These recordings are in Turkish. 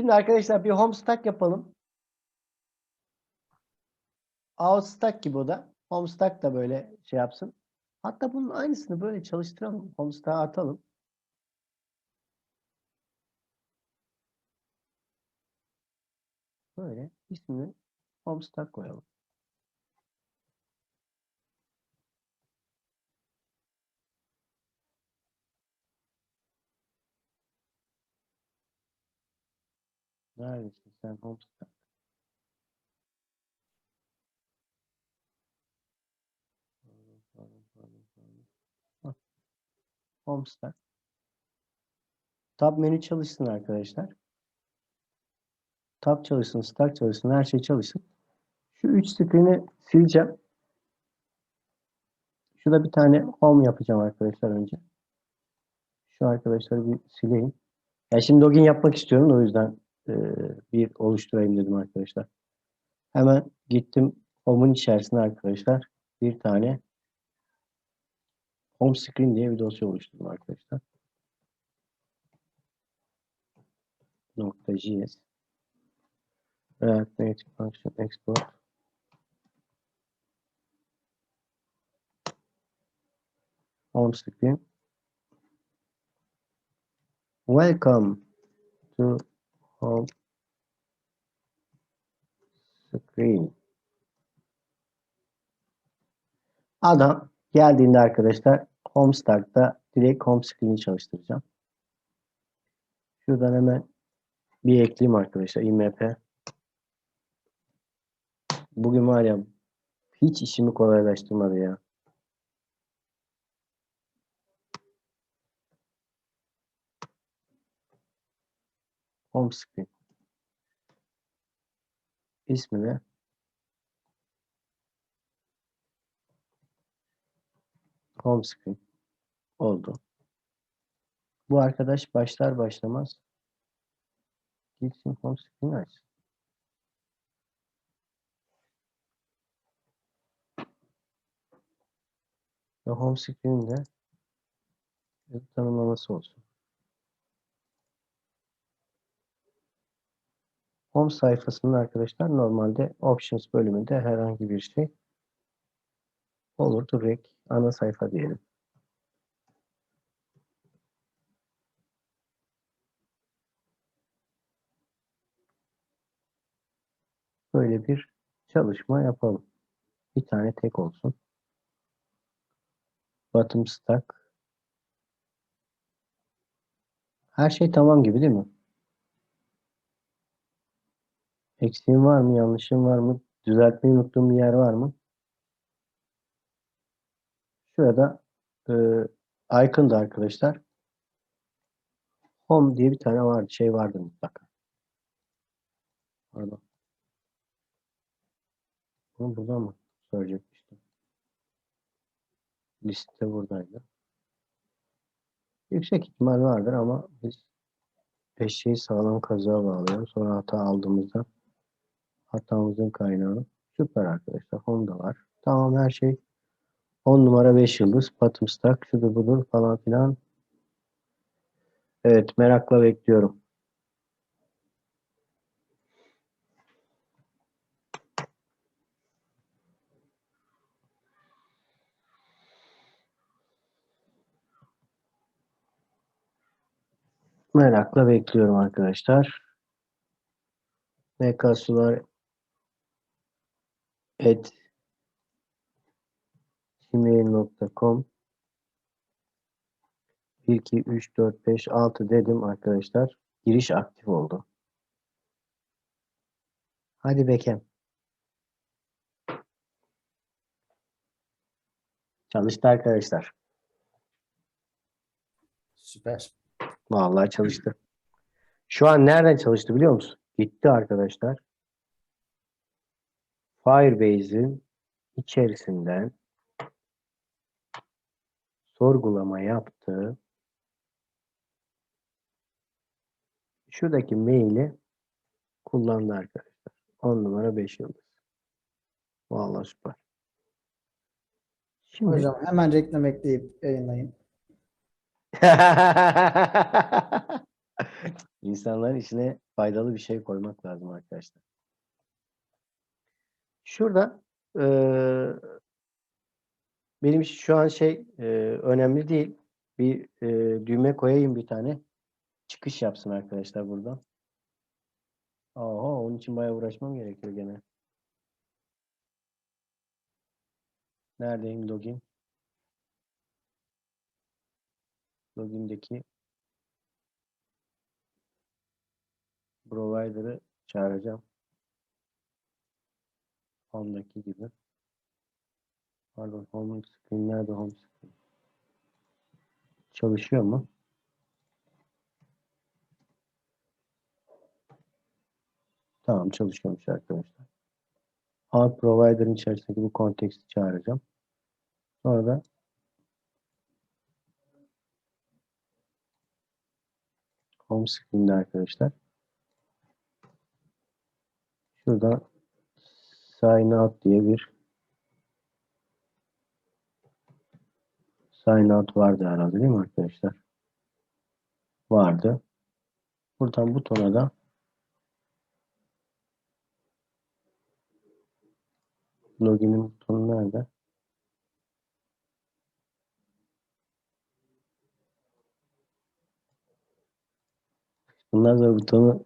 Şimdi arkadaşlar bir home stack yapalım. Out stack gibi o da. Home stack da böyle şey yapsın. Hatta bunun aynısını böyle çalıştıralım. Home stack'a atalım. Böyle ismini home stack koyalım. Neredesin sen home stack? Pardon. Tab menü çalışsın arkadaşlar. Tab çalışsın, stack çalışsın, her şey çalışsın. Şu üç screen'i sileceğim. Şurada bir tane home yapacağım arkadaşlar önce. Şu arkadaşları bir sileyim. Ya şimdi login yapmak istiyorum da o yüzden e, bir oluşturayım dedim arkadaşlar. Hemen gittim home'un içerisine arkadaşlar bir tane home screen diye bir dosya oluşturdum arkadaşlar. .js React Native Function Export home screen Welcome to home screen. Adam geldiğinde arkadaşlar home start'ta direkt home screen'i çalıştıracağım. Şuradan hemen bir ekleyeyim arkadaşlar imp. Bugün var ya hiç işimi kolaylaştırmadı ya. Home screen. İsmi de home screen oldu. Bu arkadaş başlar başlamaz gitsin home screen açsın. Ve home screen de bir tanımlaması olsun. Home sayfasında arkadaşlar normalde Options bölümünde herhangi bir şey olur. Direkt ana sayfa diyelim. Böyle bir çalışma yapalım. Bir tane tek olsun. Bottom stack. Her şey tamam gibi değil mi? Eksiğim var mı? Yanlışım var mı? Düzeltmeyi unuttuğum bir yer var mı? Şurada e, icon da arkadaşlar home diye bir tane var, şey vardı mutlaka. Pardon. Bunu burada mı söyleyecekmiştim? Liste buradaydı. Yüksek ihtimal vardır ama biz eşeği sağlam kazığa bağlayalım. Sonra hata aldığımızda hatamızın kaynağı süper arkadaşlar. Honda var. Tamam her şey 10 numara 5 yıldız. Bottom stack şudur budur falan filan. Evet merakla bekliyorum. Merakla bekliyorum arkadaşlar. mksular at gmail.com 1, 2, 3, 4, 5, 6 dedim arkadaşlar. Giriş aktif oldu. Hadi Bekem. Çalıştı arkadaşlar. Süper. Vallahi çalıştı. Şu an nereden çalıştı biliyor musun? Gitti arkadaşlar. Firebase'in içerisinden sorgulama yaptı. Şuradaki maili kullandı arkadaşlar. 10 numara 5 yıldız. Vallahi süper. Şimdi Hocam hemen reklam ekleyip yayınlayın. İnsanların içine faydalı bir şey koymak lazım arkadaşlar. Şurada eee, benim şu an şey eee, önemli değil. Bir eee, düğme koyayım bir tane. Çıkış yapsın arkadaşlar buradan. Oho, onun için bayağı uğraşmam gerekiyor gene. Neredeyim login? Login'deki provider'ı çağıracağım. Home'daki gibi. Pardon, home screen nerede home screen? Çalışıyor mu? Tamam çalışıyormuş arkadaşlar. Alt provider'ın içerisindeki bu konteksti çağıracağım. Sonra da home screen'de arkadaşlar. Şurada sign out diye bir sign out vardı herhalde değil mi arkadaşlar? Vardı. Buradan butona da login'in butonu nerede? Bundan sonra butonu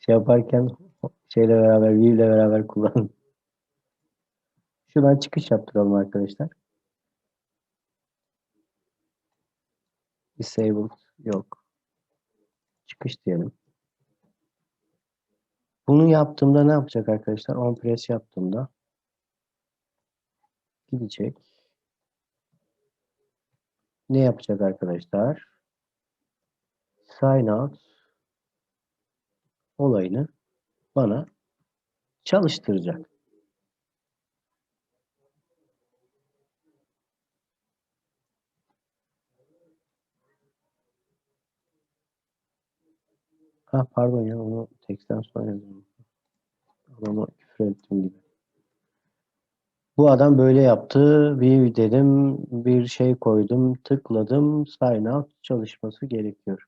şey yaparken şeyle beraber, view ile beraber kullanın. Şuradan çıkış yaptıralım arkadaşlar. Disabled yok. Çıkış diyelim. Bunu yaptığımda ne yapacak arkadaşlar? On press yaptığımda gidecek. Ne yapacak arkadaşlar? Sign out olayını bana çalıştıracak. Ha pardon ya onu teksten sonra yazdım. Adama küfür ettim gibi. Bu adam böyle yaptı. Bir dedim, bir şey koydum, tıkladım, sign out çalışması gerekiyor.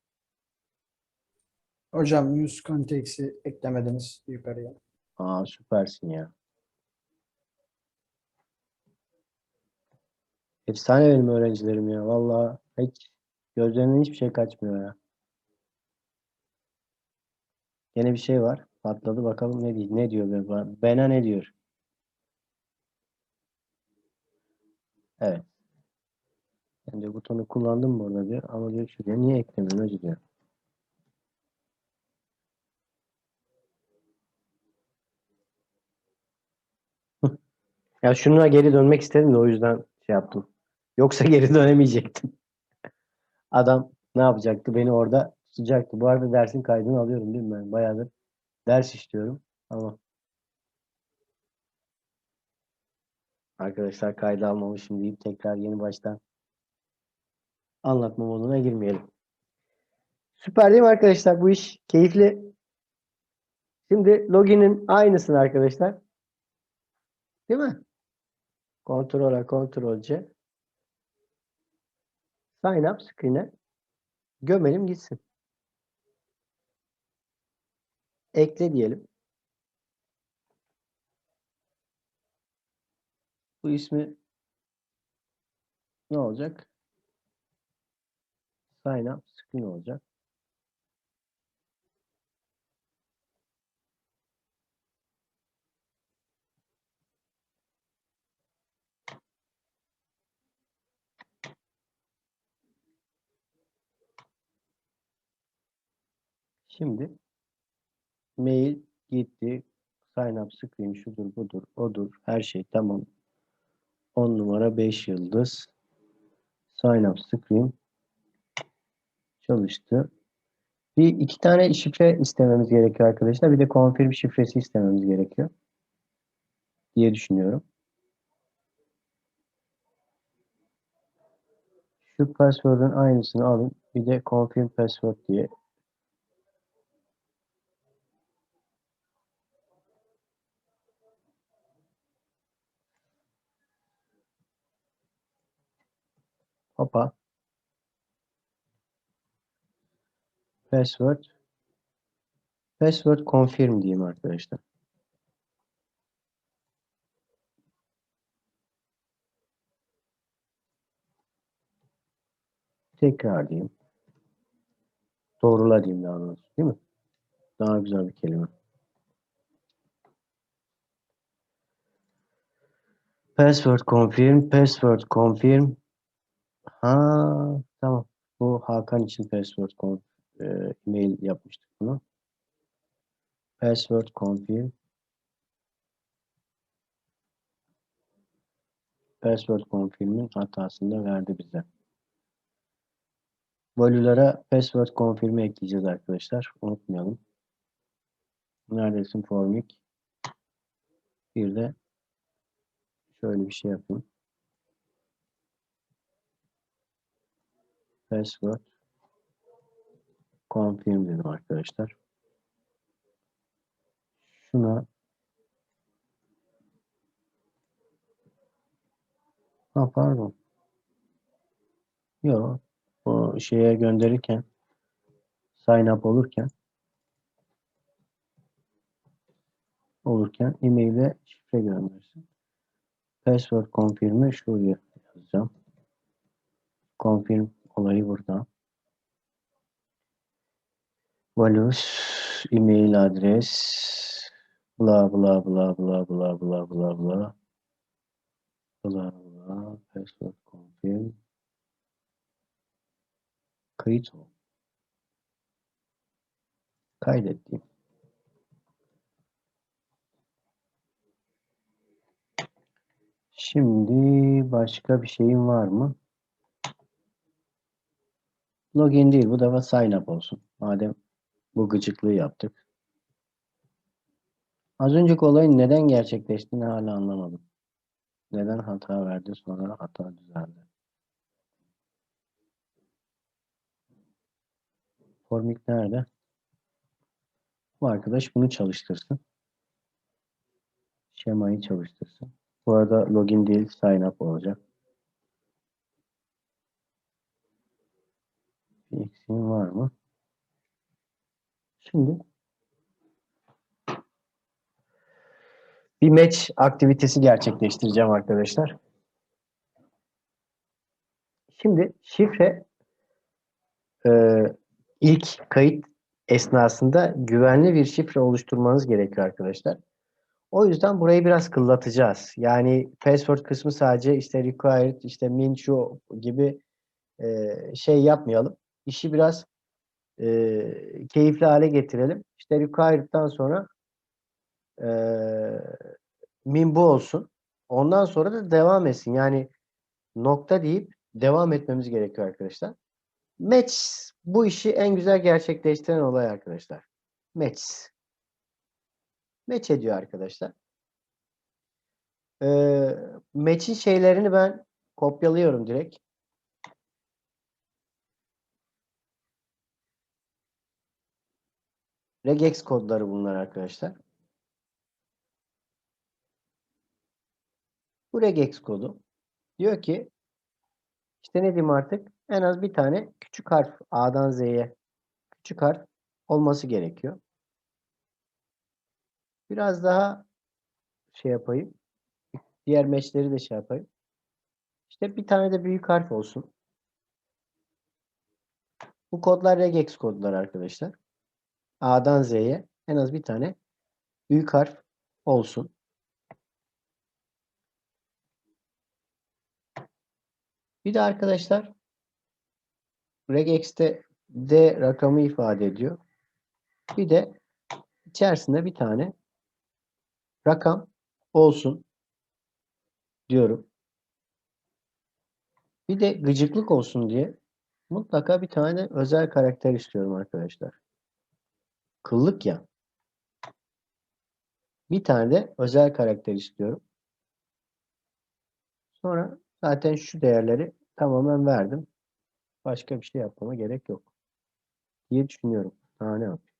Hocam use context'i eklemediniz yukarıya. Aa süpersin ya. Efsane benim öğrencilerim ya. Vallahi hiç gözlerinden hiçbir şey kaçmıyor ya. Yine bir şey var. Patladı bakalım ne diyor. Ne diyor be? Bena ne diyor? Evet. Ben de butonu kullandım burada diyor. Ama diyor şu diyor. Niye eklemiyorsun hacı diyor. Ya şuna geri dönmek istedim de o yüzden şey yaptım. Yoksa geri dönemeyecektim. Adam ne yapacaktı? Beni orada tutacaktı. Bu arada dersin kaydını alıyorum değil mi ben? Bayağıdır ders işliyorum. Ama arkadaşlar kaydı almamışım deyip tekrar yeni baştan anlatma moduna girmeyelim. Süper değil mi arkadaşlar? Bu iş keyifli. Şimdi login'in aynısını arkadaşlar. Değil mi? Ctrl A, Ctrl C. Sign up screen'e gömelim gitsin. Ekle diyelim. Bu ismi ne olacak? Sign up screen olacak. Şimdi mail gitti. Sign up screen şudur budur odur. Her şey tamam. 10 numara 5 yıldız. Sign up screen çalıştı. Bir iki tane şifre istememiz gerekiyor arkadaşlar. Bir de confirm şifresi istememiz gerekiyor. Diye düşünüyorum. Şu password'un aynısını alın. Bir de confirm password diye Hopa. Password Password confirm diyeyim arkadaşlar. Tekrar diyeyim. Doğrula diyeyim daha doğrusu. Değil mi? Daha güzel bir kelime. Password confirm, password confirm. Ha, tamam. Bu Hakan için password conf, e, mail yapmıştık bunu. Password confirm. Password confirm'in hatasını verdi bize. Value'lara password confirm'i ekleyeceğiz arkadaşlar. Unutmayalım. Neredesin formik? Bir de şöyle bir şey yapayım. Password confirm dedim arkadaşlar. Şuna Ha pardon. Yok. O şeye gönderirken sign up olurken olurken e-mail'e şifre göndersin. Password confirm'i şuraya yazacağım. Confirm olayı burada. Values, e-mail adres, bla bla bla bla bla bla bla bla bla bla password confirm kayıt ol. Kaydettim. Şimdi başka bir şeyim var mı? Login değil. Bu defa sign up olsun. Madem bu gıcıklığı yaptık. Az önceki olayın neden gerçekleştiğini hala anlamadım. Neden hata verdi sonra hata düzeldi. Formik nerede? Bu arkadaş bunu çalıştırsın. Şemayı çalıştırsın. Bu arada login değil sign up olacak. Bir eksiğim var mı? Şimdi bir match aktivitesi gerçekleştireceğim arkadaşlar. Şimdi şifre e, ilk kayıt esnasında güvenli bir şifre oluşturmanız gerekiyor arkadaşlar. O yüzden burayı biraz kıllatacağız. Yani password kısmı sadece işte required, işte min şu gibi e, şey yapmayalım. İşi biraz e, keyifli hale getirelim. İşte required'dan sonra e, min bu olsun. Ondan sonra da devam etsin. Yani nokta deyip devam etmemiz gerekiyor arkadaşlar. Match bu işi en güzel gerçekleştiren olay arkadaşlar. Match. Match ediyor arkadaşlar. Ee, match'in şeylerini ben kopyalıyorum direkt. Regex kodları bunlar arkadaşlar. Bu regex kodu diyor ki işte ne diyeyim artık en az bir tane küçük harf A'dan Z'ye küçük harf olması gerekiyor. Biraz daha şey yapayım. Diğer meşleri de şey yapayım. İşte bir tane de büyük harf olsun. Bu kodlar regex kodlar arkadaşlar. A'dan Z'ye en az bir tane büyük harf olsun. Bir de arkadaşlar regex'te D rakamı ifade ediyor. Bir de içerisinde bir tane rakam olsun diyorum. Bir de gıcıklık olsun diye mutlaka bir tane özel karakter istiyorum arkadaşlar. Kıllık ya. Bir tane de özel karakter istiyorum. Sonra zaten şu değerleri tamamen verdim. Başka bir şey yapmama gerek yok. Diye düşünüyorum. Daha ne yapayım?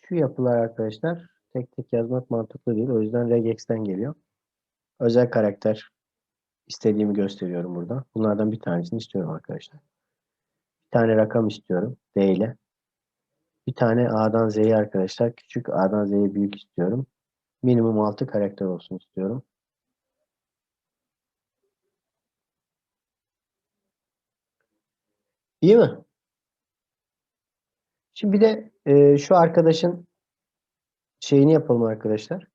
Şu yapılar arkadaşlar tek tek yazmak mantıklı değil. O yüzden regex'ten geliyor. Özel karakter istediğimi gösteriyorum burada. Bunlardan bir tanesini istiyorum arkadaşlar. Bir tane rakam istiyorum. D ile. Bir tane A'dan Z'ye arkadaşlar. Küçük A'dan Z'ye büyük istiyorum. Minimum 6 karakter olsun istiyorum. İyi mi? Şimdi bir de e, şu arkadaşın şeyini yapalım arkadaşlar.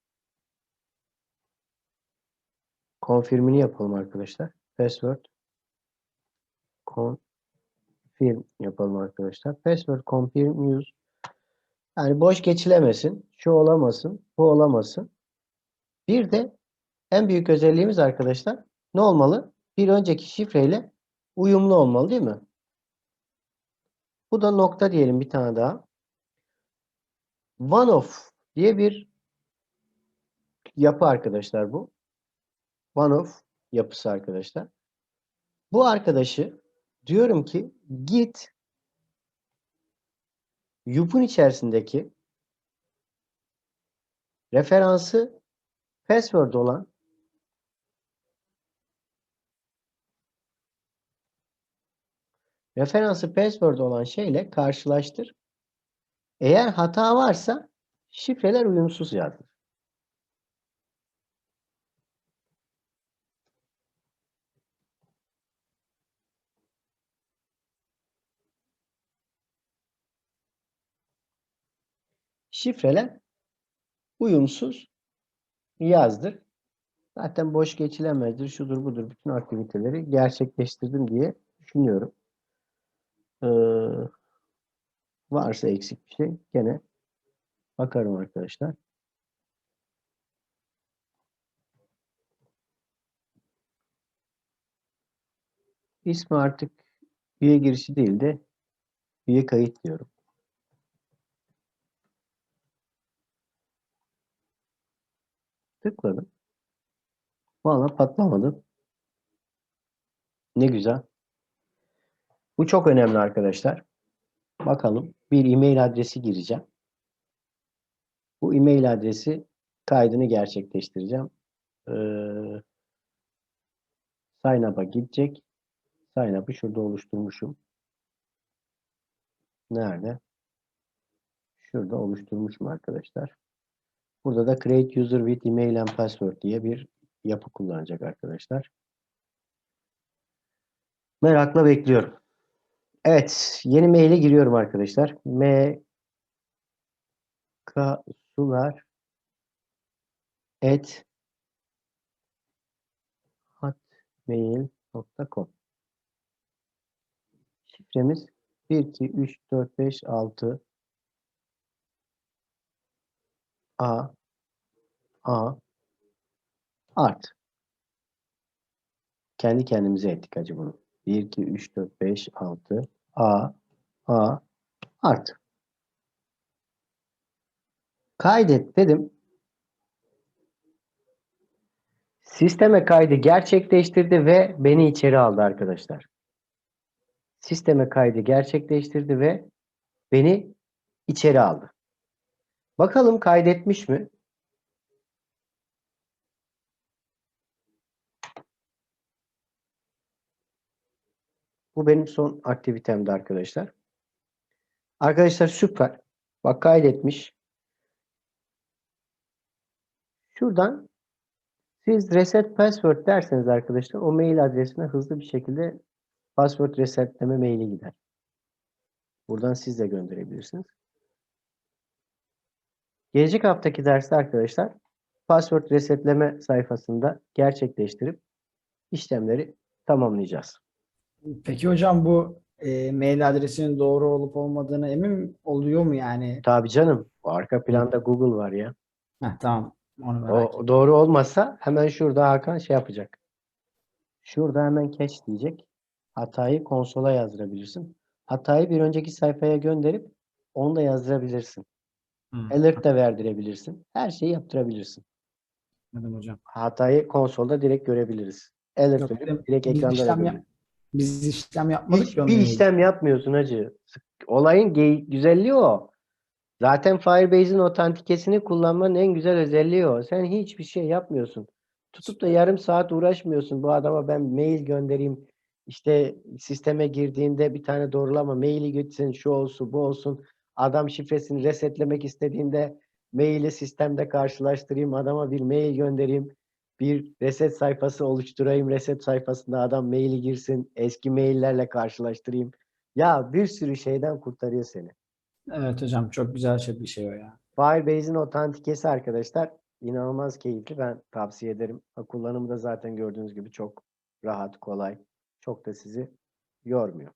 Confirm'ini yapalım arkadaşlar. Password confirm yapalım arkadaşlar. Password confirm use yani boş geçilemesin. Şu olamasın. Bu olamasın. Bir de en büyük özelliğimiz arkadaşlar ne olmalı? Bir önceki şifreyle uyumlu olmalı değil mi? Bu da nokta diyelim bir tane daha. One of diye bir yapı arkadaşlar bu. One of yapısı arkadaşlar. Bu arkadaşı diyorum ki git yup'un içerisindeki referansı password olan referansı password olan şeyle karşılaştır. Eğer hata varsa şifreler uyumsuz yazdır. Şifreler uyumsuz yazdır. Zaten boş geçilemezdir, şudur budur bütün aktiviteleri gerçekleştirdim diye düşünüyorum. Ee, varsa eksik bir şey gene bakarım arkadaşlar. İsmi artık üye girişi değil de üye kayıt diyorum. Tıkladım. Valla patlamadı. Ne güzel. Bu çok önemli arkadaşlar. Bakalım bir e-mail adresi gireceğim. Bu e-mail adresi kaydını gerçekleştireceğim. Ee, sign up'a gidecek. Sign up'ı şurada oluşturmuşum. Nerede? Şurada oluşturmuşum arkadaşlar. Burada da create user with email and password diye bir yapı kullanacak arkadaşlar. Merakla bekliyorum. Evet, yeni maile giriyorum arkadaşlar. M K sular et hotmail.com Şifremiz 1 2 3 4 5 6 A A art. Kendi kendimize ettik acı bunu. 1, 2, 3, 4, 5, 6 A A art. Kaydet dedim. Sisteme kaydı gerçekleştirdi ve beni içeri aldı arkadaşlar. Sisteme kaydı gerçekleştirdi ve beni içeri aldı. Bakalım kaydetmiş mi? Bu benim son aktivitemdi arkadaşlar. Arkadaşlar süper. Bak kaydetmiş. Şuradan siz reset password derseniz arkadaşlar o mail adresine hızlı bir şekilde password resetleme maili gider. Buradan siz de gönderebilirsiniz. Gelecek haftaki derste arkadaşlar password resetleme sayfasında gerçekleştirip işlemleri tamamlayacağız. Peki hocam bu e, mail adresinin doğru olup olmadığını emin oluyor mu yani? Tabii canım. Arka planda Google var ya. Heh, tamam. Onu merak O ettim. doğru olmasa hemen şurada Hakan şey yapacak. Şurada hemen catch diyecek. Hatayı konsola yazdırabilirsin. Hatayı bir önceki sayfaya gönderip onu da yazdırabilirsin. Hı, Alert da verdirebilirsin. Her şeyi yaptırabilirsin. anladım hocam. Hatayı konsolda direkt görebiliriz. Alert Yok, verip direkt biz ekranda işlem yap- Biz işlem yapmadık onunla ilgili. işlem yapmıyorsun hacı. Olayın güzelliği o. Zaten Firebase'in otantikesini kullanmanın en güzel özelliği o. Sen hiçbir şey yapmıyorsun. Tutup da yarım saat uğraşmıyorsun. Bu adama ben mail göndereyim, işte sisteme girdiğinde bir tane doğrulama maili gitsin, şu olsun, bu olsun. Adam şifresini resetlemek istediğinde maili sistemde karşılaştırayım, adama bir mail göndereyim, bir reset sayfası oluşturayım, reset sayfasında adam maili girsin, eski maillerle karşılaştırayım. Ya bir sürü şeyden kurtarıyor seni. Evet hocam çok güzel şey bir şey o ya. Firebase'in otantikesi arkadaşlar inanılmaz keyifli. Ben tavsiye ederim. Kullanımı da zaten gördüğünüz gibi çok rahat, kolay. Çok da sizi yormuyor.